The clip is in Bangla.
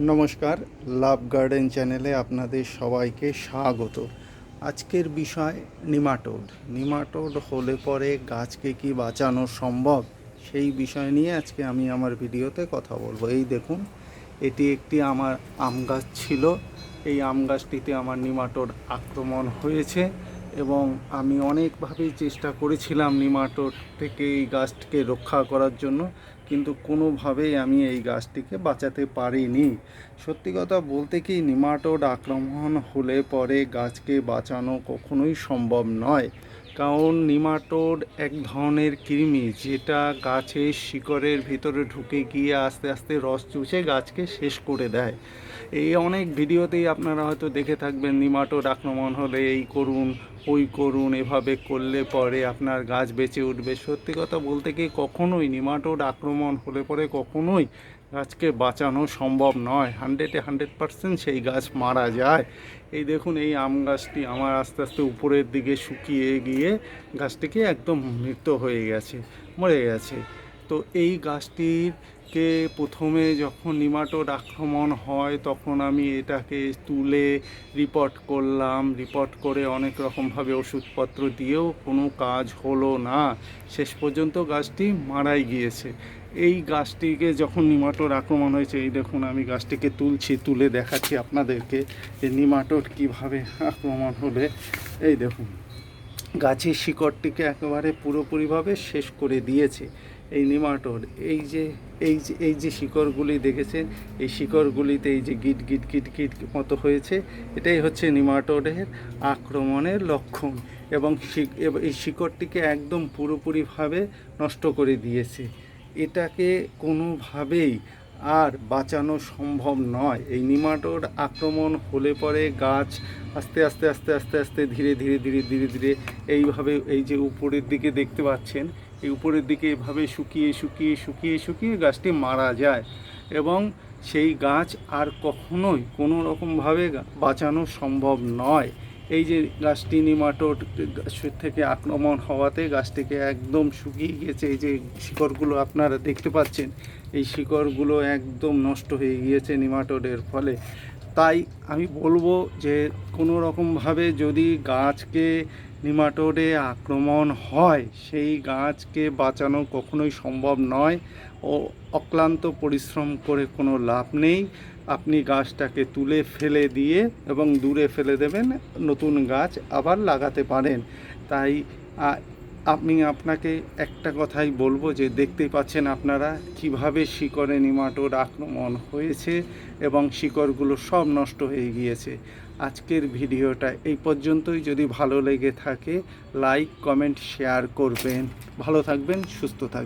নমস্কার, লাভ গার্ডেন চ্যানেলে আপনাদের সবাইকে স্বাগত। আজকের বিষয় নিমাটোড। নিমাটোড হলে পরে গাছকে কি বাঁচানো সম্ভব? সেই বিষয় নিয়ে আজকে আমি আমার ভিডিওতে কথা বলব। এই দেখুন, এটি একটি আমার আম গাছ ছিল। এই আম গাছটিতে আমার নিমাটোড আক্রমণ হয়েছে। এবং আমি অনেকভাবেই চেষ্টা করেছিলাম নিমাটোড থেকে এই গাছটিকে রক্ষা করার জন্য, কিন্তু কোনোভাবেই আমি এই গাছটিকে বাঁচাতে পারিনি। সত্যি কথা বলতে কি নিমাটোড আক্রমণ হলে পরে গাছকে বাঁচানো কখনোই সম্ভব নয়। কারণ নিমাটোড এক ধরনের কৃমি যেটা গাছের শিকড়ের ভিতরে ঢুকে গিয়ে আস্তে আস্তে রস চুষে গাছকে শেষ করে দেয়। এই অনেক ভিডিওতেই আপনারা হয়তো দেখে থাকবেন নিমাটোড আক্রমণ হলে এই করুন, ওই করুন, এভাবে করলে পরে আপনার গাছ বেঁচে উঠবে। সত্যি কথা বলতে কি কখনোই নিমাটোড আক্রমণ হলে পরে কখনোই গাছকে বাঁচানো সম্ভব নয়। হান্ড্রেডে হান্ড্রেড পার্সেন্ট সেই গাছ মারা যায়। এই দেখুন, এই আম গাছটি আমার আস্তে আস্তে উপরের দিকে শুকিয়ে গিয়ে গাছটিকে একদম মৃত হয়ে গেছে, মরে গেছে। তো এই গাছটিকে প্রথমে যখন নিমাটোড আক্রমণ হয়, তখন আমি এটাকে তুলে রিপোর্ট করলাম। রিপোর্ট করে অনেক রকমভাবে ওষুধপত্র দিয়েও কোনো কাজ হলো না। শেষ পর্যন্ত গাছটি মারাই গিয়েছে। এই গাছটিকে যখন নিমাটোর আক্রমণ হয়েছে, এই দেখুন আমি গাছটিকে তুলছি, তুলে দেখাচ্ছি আপনাদেরকে যে নিমাটোড কীভাবে আক্রমণ হলে। এই দেখুন, গাছের শিকড়টিকে একেবারে পুরোপুরিভাবে শেষ করে দিয়েছে এই নিমাটোড এই যে এই যে এই যে শিকড়গুলি দেখেছেন, এই শিকড়গুলিতে এই যে গিট গিট গিট গিট মতো হয়েছে, এটাই হচ্ছে নিমাটোডের আক্রমণের লক্ষণ এবং এই শিকড়টিকে একদম পুরোপুরিভাবে নষ্ট করে দিয়েছে। এটাকে কোনোভাবেই আর বাঁচানো সম্ভব নয়। এই নিমাটোর আক্রমণ হলে পরে গাছ আস্তে আস্তে আস্তে আস্তে আস্তে ধীরে ধীরে ধীরে ধীরে ধীরে এইভাবে এই যে উপরের দিকে দেখতে পাচ্ছেন, এই উপরের দিকে এভাবে শুকিয়ে শুকিয়ে শুকিয়ে শুকিয়ে গাছটি মারা যায় এবং সেই গাছ আর কখনোই কোনো রকমভাবে বাঁচানো সম্ভব নয়। এই যে গাছটি নিমাটোড থেকে আক্রমণ হওয়াতে গাছটিকে একদম শুকিয়ে গিয়েছে। এই যে শিকড়গুলো আপনারা দেখতে পাচ্ছেন, এই শিকড়গুলো একদম নষ্ট হয়ে গিয়েছে নিমাটোডের ফলে। তাই আমি বলব যে কোনো রকমভাবে যদি গাছকে নিমাটোডে আক্রমণ হয়, সেই গাছকে বাঁচানো কখনোই সম্ভব নয়। ও অক্লান্ত পরিশ্রম করে কোনো লাভ নেই। আপনি গাছটাকে তুলে ফেলে দিয়ে এবং দূরে ফেলে দেবেন, নতুন গাছ আবার লাগাতে পারেন। তাই আমি আপনাকে একটা কথাই বলব যে দেখতেই পাচ্ছেন আপনারা কীভাবে শিকড়ে নিমাটোর আক্রমণ হয়েছে এবং শিকড়গুলো সব নষ্ট হয়ে গিয়েছে। আজকের ভিডিওটা এই পর্যন্তই। যদি ভালো লেগে থাকে, লাইক, কমেন্ট, শেয়ার করবেন। ভালো থাকবেন, সুস্থ থাকবেন।